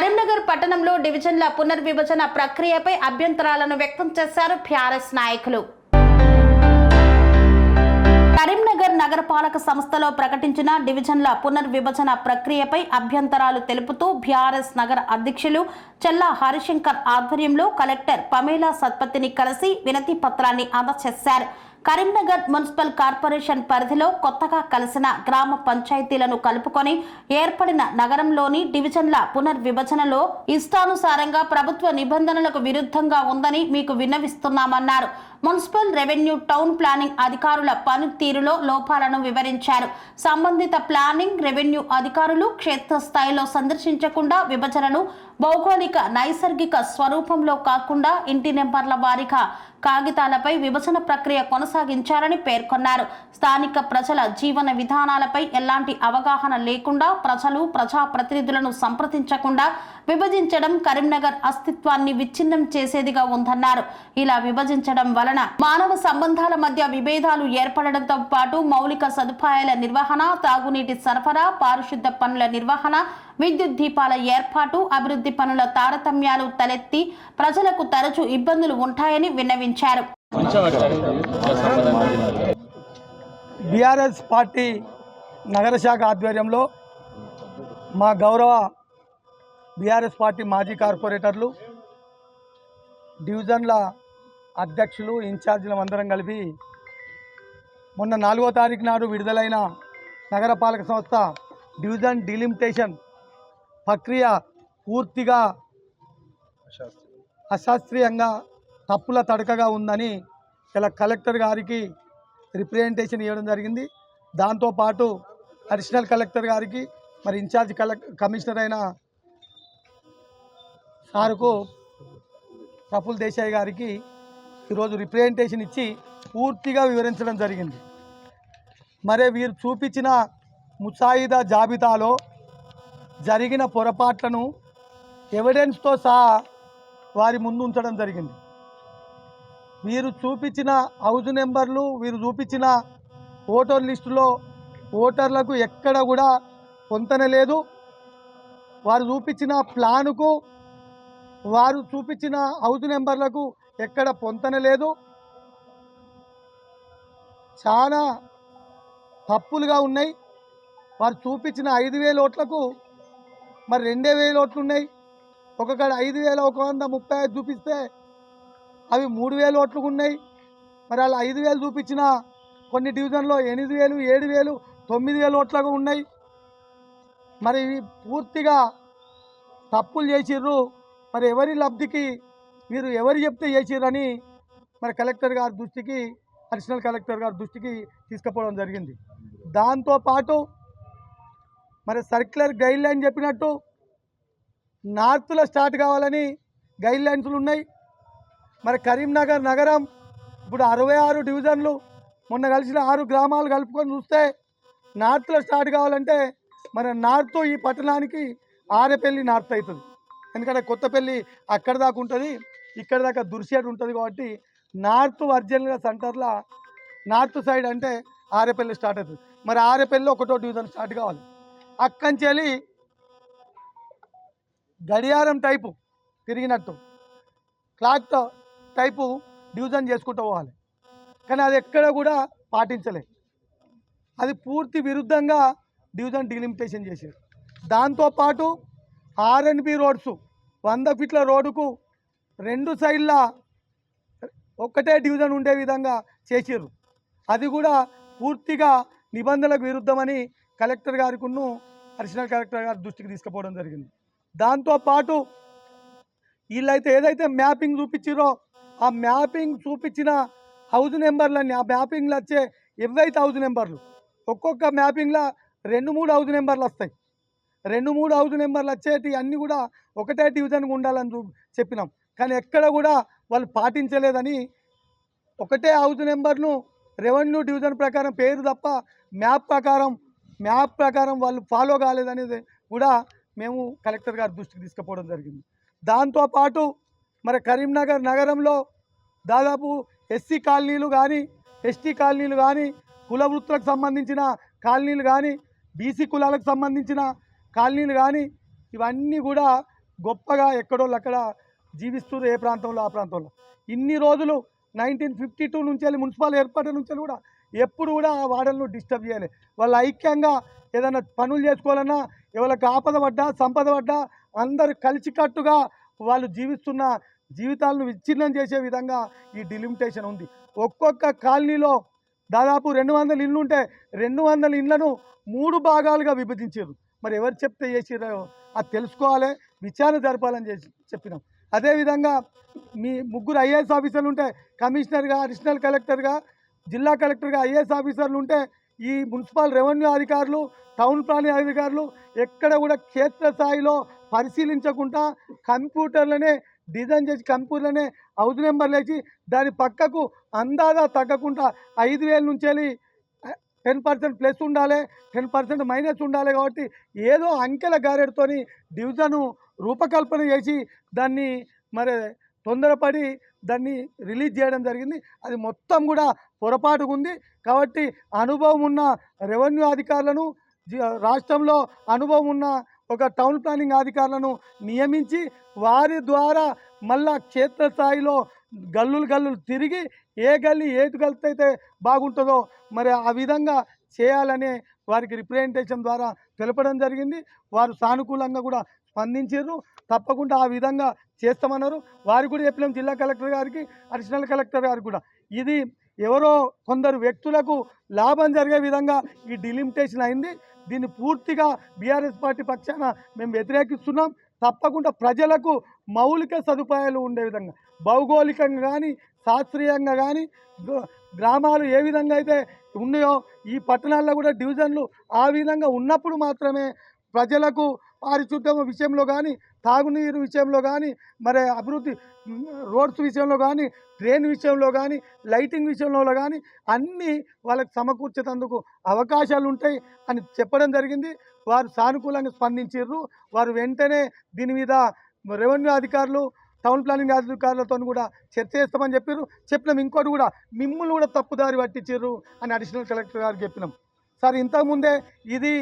కరీంనగర్ పట్టణంలో డివిజన్ల పునర్విభజన ప్రక్రియపై అభ్యంతరాలను వ్యక్తం చేశారు బీఆర్ఎస్ నాయకులు. కరీంనగర్ నగరపాలక సంస్థలో ప్రకటించిన డివిజన్ల పునర్విభజన ప్రక్రియపై అభ్యంతరాలు తెలుపుతూ బీఆర్ఎస్ నగర అధ్యక్షులు చెల్లా హరిశంకర్ ఆధ్వర్యంలో కలెక్టర్ పమేలా సత్పతిని కలిసి వినతి పత్రాన్ని అందజేశారు. కరీంనగర్ మున్సిపల్ కార్పొరేషన్ పరిధిలో కొత్తగా కలిసిన గ్రామ పంచాయతీలను కలుపుకొని ఏర్పడిన నగరంలోని డివిజన్ల పునర్విభజనలో ఇష్టానుసారంగా ప్రభుత్వ నిబంధనలకు విరుద్ధంగా ఉందని మీకు విన్నవిస్తున్నామన్నారు. మున్సిపల్ రెవెన్యూ టౌన్ ప్లానింగ్ అధికారుల పనితీరులో లోపాలను వివరించారు. సంబంధిత ప్లానింగ్ రెవెన్యూ అధికారులు క్షేత్రస్థాయిలో సందర్శించకుండా విభజనను భౌగోళిక నైసర్గిక స్వరూపంలో కాకుండా ఇంటి నెంబర్ల వారీగా కాగితాలపై విభజన ప్రక్రియ కొనసాగించాలని పేర్కొన్నారు. స్థానిక ప్రజల జీవన విధానాలపై ఎలాంటి అవగాహన లేకుండా ప్రజలు ప్రజాప్రతినిధులను సంప్రదించకుండా విభజించడం కరీంనగర్ అస్తిత్వాన్ని విచ్ఛిన్నం చేసేదిగా ఉందన్నారు. ఇలా విభజించడం వలన మానవ సంబంధాల మధ్య విభేదాలు ఏర్పడడంతో పాటు మౌలిక సదుపాయాల నిర్వహణ తాగునీటి సరఫరా పారిశుద్ధ పనుల నిర్వహణ విద్యుత్ దీపాల ఏర్పాటు అభివృద్ధి పనుల తారతమ్యాలు తలెత్తి ప్రజలకు తరచూ ఇబ్బందులు ఉంటాయని విన్నవించారు. బీఆర్ఎస్ పార్టీ నగర శాఖ ఆధ్వర్యంలో మా గౌరవ బీఆర్ఎస్ పార్టీ మాజీ కార్పొరేటర్లు డివిజన్ల అధ్యక్షులు ఇన్ఛార్జీలు అందరం కలిపి మొన్న నాలుగో తారీఖు నాడు విడుదలైన నగరపాలక సంస్థ డివిజన్ డిలిమిటేషన్ ప్రక్రియ పూర్తిగా అశాస్త్రీయంగా తప్పుల తడకగా ఉందని ఇలా కలెక్టర్ గారికి రిప్రజెంటేషన్ ఇవ్వడం జరిగింది. దాంతోపాటు అడిషనల్ కలెక్టర్ గారికి మరి ఇన్ఛార్జ్ కలెక్ కమిషనర్ అయిన సార్కు ప్రఫుల్ దేశాయ్ గారికి ఈరోజు రిప్రజెంటేషన్ ఇచ్చి పూర్తిగా వివరించడం జరిగింది. మరి వీరు చూపించిన ముసాయిదా జాబితాలో జరిగిన పొరపాట్లను ఎవిడెన్స్తో సహా వారి ముందు ఉంచడం జరిగింది. వీరు చూపించిన హౌజ్ నెంబర్లు వీరు చూపించిన ఓటర్ లిస్టులో ఓటర్లకు ఎక్కడ కూడా పొంతన లేదు. వారు చూపించిన ప్లానుకు వారు చూపించిన హౌస్ నెంబర్లకు ఎక్కడ పొంతన లేదు. చాలా తప్పులుగా ఉన్నాయి. వారు చూపించిన ఐదు వేల ఓట్లకు మరి రెండే వేల ఓట్లు ఉన్నాయి. ఒక్కొక్కడ ఐదు వేల ఒక వంద ముప్పై ఐదు చూపిస్తే అవి మూడు వేల ఓట్లకు ఉన్నాయి. మరి అలా ఐదు వేలు చూపించిన కొన్ని డివిజన్లో ఎనిమిది వేలు ఏడు వేలు తొమ్మిది వేల ఓట్లకు ఉన్నాయి. మరి ఇవి పూర్తిగా తప్పులు చేసిర్రు. మరి ఎవరి లబ్ధికి మీరు ఎవరు చెప్తే చేసిరని మరి కలెక్టర్ గారి దృష్టికి అడిషనల్ కలెక్టర్ గారి దృష్టికి తీసుకుపోవడం జరిగింది. దాంతోపాటు మరి సర్క్యులర్ గైడ్ లైన్ చెప్పినట్టు నార్త్లో స్టార్ట్ కావాలని గైడ్ లైన్స్లు ఉన్నాయి. మరి కరీంనగర్ నగరం ఇప్పుడు అరవై ఆరు డివిజన్లు మొన్న కలిసిన ఆరు గ్రామాలు కలుపుకొని చూస్తే నార్త్లో స్టార్ట్ కావాలంటే మన నార్త్ ఈ పట్టణానికి ఆరేపల్లి నార్త్ అవుతుంది. ఎందుకంటే కొత్తపల్లి అక్కడ దాకా ఉంటుంది ఇక్కడ దాకా దుర్సేట్ ఉంటుంది కాబట్టి నార్త్ వర్జన్గా సెంటర్లో నార్త్ సైడ్ అంటే ఆరేపల్లి స్టార్ట్ అవుతుంది. మరి ఆరేపల్లి ఒకటో డివిజన్ స్టార్ట్ కావాలి. అక్కడి వెళ్ళి గడియారం టైపు తిరిగినట్టు క్లాక్ టైపు డివిజన్ చేసుకుంటూ పోవాలి. కానీ అది ఎక్కడ కూడా పాటించలే. అది పూర్తి విరుద్ధంగా డివిజన్ డిలిమిటేషన్ చేశారు. దాంతోపాటు ఆర్ఎన్బి రోడ్స్ వంద ఫీట్ల రోడ్డుకు రెండు సైడ్ల ఒక్కటే డివిజన్ ఉండే విధంగా చేసారు అది కూడా పూర్తిగా నిబంధనలకు విరుద్ధమని కలెక్టర్ గారికును అడిషనల్ కలెక్టర్ గారి దృష్టికి తీసుకుపోవడం జరిగింది. దాంతోపాటు వీళ్ళైతే ఏదైతే మ్యాపింగ్ చూపించారో ఆ మ్యాపింగ్ చూపించిన హౌస్ నెంబర్లన్నీ ఆ మ్యాపింగ్లో వచ్చే ఎవైతే హౌస్ నెంబర్లు ఒక్కొక్క మ్యాపింగ్లో రెండు మూడు హౌస్ నెంబర్లు వస్తాయి. రెండు మూడు హౌస్ నెంబర్లు వచ్చేటి అన్నీ కూడా ఒకటే డివిజన్గా ఉండాలని చూ చెప్పినాం. కానీ ఎక్కడ కూడా వాళ్ళు పాటించలేదని ఒకటే హౌస్ నెంబర్ను రెవెన్యూ డివిజన్ ప్రకారం పేరు తప్ప మ్యాప్ ప్రకారం మ్యాప్ ప్రకారం వాళ్ళు ఫాలో కాలేదనేది కూడా మేము కలెక్టర్ గారి దృష్టికి తీసుకుపోవడం జరిగింది. దాంతోపాటు మరి కరీంనగర్ నగరంలో దాదాపు ఎస్సీ కాలనీలు కానీ ఎస్టీ కాలనీలు కానీ కుల వృత్తులకు సంబంధించిన కాలనీలు కానీ బీసీ కులాలకు సంబంధించిన కాలనీలు కానీ ఇవన్నీ కూడా గొప్పగా ఎక్కడోళ్ళు అక్కడ జీవిస్తున్నారు ఏ ప్రాంతంలో ఆ ప్రాంతంలో. ఇన్ని రోజులు నైన్టీన్ ఫిఫ్టీ టూ నుంచి వెళ్ళి మున్సిపల్ ఏర్పాటు నుంచి కూడా ఎప్పుడు కూడా ఆ వాడలను డిస్టర్బ్ చేయాలి. వాళ్ళు ఐక్యంగా ఏదైనా పనులు చేసుకోవాలన్నా ఎవరికి ఆపద పడ్డా సంపద పడ్డా అందరు కలిసికట్టుగా వాళ్ళు జీవిస్తున్న జీవితాలను విచ్ఛిన్నం చేసే విధంగా ఈ డిలిమిటేషన్ ఉంది. ఒక్కొక్క కాలనీలో దాదాపు రెండు వందల ఇళ్ళు ఉంటే రెండు వందల ఇళ్ళను మూడు భాగాలుగా విభజించారు. మరి ఎవరు చెప్తే చేసిరో అది తెలుసుకోవాలి విచారణ జరపాలని చేసి చెప్పినాం. అదేవిధంగా మీ ముగ్గురు ఐఏఎస్ ఆఫీసర్లు ఉంటే కమిషనర్గా అడిషనల్ కలెక్టర్గా జిల్లా కలెక్టర్గా ఐఏఎస్ ఆఫీసర్లు ఉంటే ఈ మున్సిపల్ రెవెన్యూ అధికారులు టౌన్ ప్లానింగ్ అధికారులు ఎక్కడ కూడా క్షేత్రస్థాయిలో పరిశీలించకుండా కంప్యూటర్లనే డిజైన్ చేసి కంప్యూటర్లనే హౌస్ నెంబర్లు వేసి దాని పక్కకు అందాదా తగ్గకుండా ఐదు వేల నుంచి వెళ్ళి టెన్ పర్సెంట్ ప్లస్ ఉండాలి టెన్ పర్సెంట్ మైనస్ ఉండాలి కాబట్టి ఏదో అంకెల గారెడ్తోని డివిజను రూపకల్పన చేసి దాన్ని మరి తొందరపడి దాన్ని రిలీజ్ చేయడం జరిగింది. అది మొత్తం కూడా పొరపాటుగా ఉంది. కాబట్టి అనుభవం ఉన్న రెవెన్యూ అధికారులను జి- రాష్ట్రంలో అనుభవం ఉన్న ఒక టౌన్ ప్లానింగ్ అధికారులను నియమించి వారి ద్వారా మళ్ళా క్షేత్రస్థాయిలో గల్లులు గల్లులు తిరిగి ఏ గల్లి ఏటు గల్లి అయితే బాగుంటుందో మరి ఆ విధంగా చేయాలనే వారికి రిప్రజెంటేషన్ ద్వారా తెలపడం జరిగింది. వారు సానుకూలంగా కూడా స్పందించారు. తప్పకుండా ఆ విధంగా చేస్తామన్నారు. వారు కూడా చెప్పినాం జిల్లా కలెక్టర్ గారికి అడిషనల్ కలెక్టర్ గారికి కూడా. ఇది ఎవరో కొందరు వ్యక్తులకు లాభం జరిగే విధంగా ఈ డిలిమిటేషన్ అయింది. దీన్ని పూర్తిగా బీఆర్ఎస్ పార్టీ పక్షాన మేము వ్యతిరేకిస్తున్నాం. తప్పకుండా ప్రజలకు మౌలిక సదుపాయాలు ఉండే విధంగా భౌగోళికంగా కానీ శాస్త్రీయంగా కానీ గ్రామాలు ఏ విధంగా అయితే ఉన్నాయో ఈ పట్టణాల్లో కూడా డివిజన్లు ఆ విధంగా ఉన్నప్పుడు మాత్రమే ప్రజలకు పారిశుద్ధ్యం విషయంలో కానీ తాగునీరు విషయంలో కానీ మరి అభివృద్ధి రోడ్స్ విషయంలో కానీ ట్రైన్ విషయంలో కానీ లైటింగ్ విషయంలో కానీ అన్నీ వాళ్ళకి సమకూర్చేటందుకు అవకాశాలు ఉంటాయి అని చెప్పడం జరిగింది. వారు సానుకూలంగా స్పందించారు వారు వెంటనే దీని మీద రెవెన్యూ అధికారులు టౌన్ ప్లానింగ్ అధికారులతో కూడా చర్చ చేస్తామని చెప్పారు చెప్పినాం. ఇంకోటి కూడా మిమ్మల్ని కూడా తప్పుదారి పట్టించారు అని అడిషనల్ కలెక్టర్ గారు చెప్పినాం. సార్ ఇంతకుముందే ఇది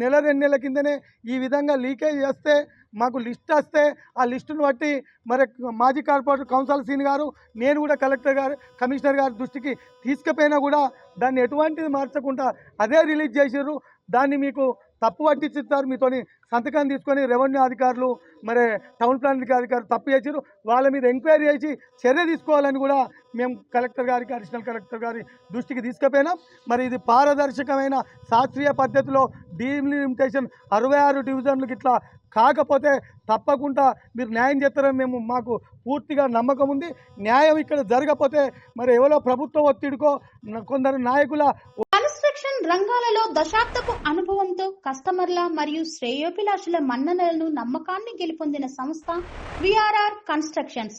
నెల రెండు నెలల కిందనే ఈ విధంగా లీకేజ్ చేస్తే మాకు లిస్ట్ వస్తే ఆ లిస్టును బట్టి మరి మాజీ కార్పొరేటర్ కౌన్సిల్ సీన్ గారు నేను కూడా కలెక్టర్ గారు కమిషనర్ గారి దృష్టికి తీసుకుపోయినా కూడా దాన్ని ఎటువంటిది మార్చకుండా అదే రిలీజ్ చేసారు దాన్ని మీకు తప్పు పట్టించుతారు మీతోని సంతకం తీసుకొని రెవెన్యూ అధికారులు మరి టౌన్ ప్లానింగ్ అధికారులు తప్పు చేసారు వాళ్ళ మీద ఎంక్వైరీ చేసి చర్య తీసుకోవాలని కూడా మేము కలెక్టర్ గారికి అడిషనల్ కలెక్టర్ గారి దృష్టికి తీసుకుపోయినాం. మరి ఇది పారదర్శకమైన శాస్త్రీయ పద్ధతిలో డీలిమిటేషన్ అరవై ఆరు డివిజన్లకు ఇట్లా కాకపోతే తప్పకుండా మీరు న్యాయం చేస్తారని మేము మాకు పూర్తిగా నమ్మకం ఉంది. న్యాయం ఇక్కడ జరగపోతే మరి ఎవరో ప్రభుత్వ ఒత్తిడికో కొందరు నాయకుల కన్స్ట్రక్షన్ రంగాలలో దశాబ్దపు అనుభవంతో కస్టమర్ల మరియు శ్రేయోభిలాషుల మన్ననలను నమ్మకాన్ని గెలుపొందిన సంస్థ విఆర్ఆర్ కన్స్ట్రక్షన్స్.